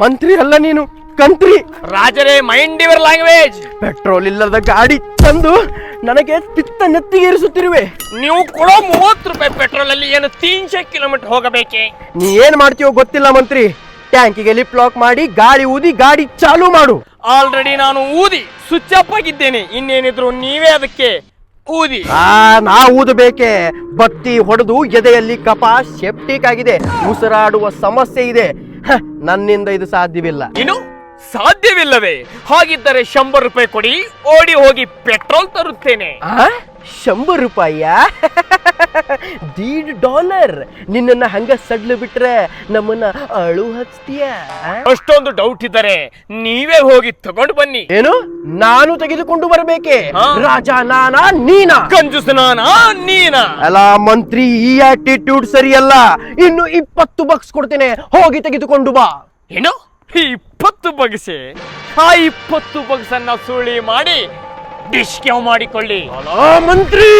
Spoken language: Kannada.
ಮಂತ್ರಿ ಅಲ್ಲ ನೀನು ಕಂತ್ರಿ. ರಾಜರೇ ಮೈಂಡ್ ಯುವರ್ ಲ್ಯಾಂಗ್ವೇಜ್ ಪೆಟ್ರೋಲ್ ಇಲ್ಲದ ಗಾಡಿ ತಂದು ನನಗೆ ಪಿತ್ತ ನೆತ್ತಿಗೇರಿಸುತ್ತಿರುವೆ. ನೀವು ಕೊಡೋ ಮೂವತ್ತು ರೂಪಾಯಿ ಪೆಟ್ರೋಲ್ ಅಲ್ಲಿ ಏನು ತೀನ್ಶೆ ಕಿಲೋಮೀಟರ್ ಹೋಗಬೇಕೆ? ನೀ ಏನ್ ಮಾಡ್ತೀವೋ ಗೊತ್ತಿಲ್ಲ ಮಂತ್ರಿ. ಟ್ಯಾಂಕಿಗೆ ಲಿಪ್ ಲಾಕ್ ಮಾಡಿ ಗಾಳಿ ಊದಿ ಗಾಡಿ ಚಾಲು ಮಾಡು. ಆಲ್ರೆಡಿ ನಾನು ಊದಿ ಸ್ವಿಚ್ ಅಪ್ ಆಗಿದ್ದೇನೆ. ಇನ್ನೇನಿದ್ರು ನೀವೇ ಅದಕ್ಕೆ ಊದಿ. ಆ ನಾ ಊದಬೇಕೆ. ಬತ್ತಿ ಹೊಡೆದು ಎದೆಯಲ್ಲಿ ಕಪ ಸೆಪ್ಟಿಕ್ ಆಗಿದೆ ಉಸಿರಾಡುವ ಸಮಸ್ಯೆ ಇದೆ. ನನ್ನಿಂದ ಇದು ಸಾಧ್ಯವಿಲ್ಲ. ಏನು ಸಾಧ್ಯವಿಲ್ಲವೇ? ಹಾಗಿದ್ದರೆ ಶಂಬರ್ ರೂಪಾಯಿ ಕೊಡಿ ಓಡಿ ಹೋಗಿ ಪೆಟ್ರೋಲ್ ತರುತ್ತೇನೆ. ಶಂಬರ್ ರೂಪಾಯಿಯ? ದೀಡ್ ಡಾಲರ್. ನಿನ್ನನ್ನ ಹಂಗ ಸಡ್ಲು ಬಿಟ್ರೆ ನಮ್ಮನ್ನ ಅಳು ಹಚ್ತೀಯ ಅಷ್ಟೊಂದು ಡೌಟ್ ಇದ್ದಾರೆ ನೀವೇ ಹೋಗಿ ತಗೊಂಡು ಬನ್ನಿ. ಏನು? ನಾನು ತೆಗೆದುಕೊಂಡು ಬರಬೇಕೆ. ರಾಜ ನಾನಾ ನೀನಾ? ಕಂಜುಸನಾನಾ ನೀನಾ? ಅಲ್ಲ ಮಂತ್ರಿ ಈ ಆಟಿಟ್ಯೂಡ್ ಸರಿಯಲ್ಲ. ಇನ್ನು ಇಪ್ಪತ್ತು ಬಕ್ಸ್ ಕೊಡ್ತೇನೆ. ಹೋಗಿ ತೆಗೆದುಕೊಂಡು ಬಾ. ಏನು? ಇಪ್ಪತ್ತು ಬಗ್ಸೆ ಆ ಇಪ್ಪತ್ತು ಬಗ್ಸನ್ನ ಸುಳಿ ಮಾಡಿ ಡಿಶ್ ಮಾಡಿಕೊಳ್ಳಿ. ಅಲ್ಲ ಮಂತ್ರಿ!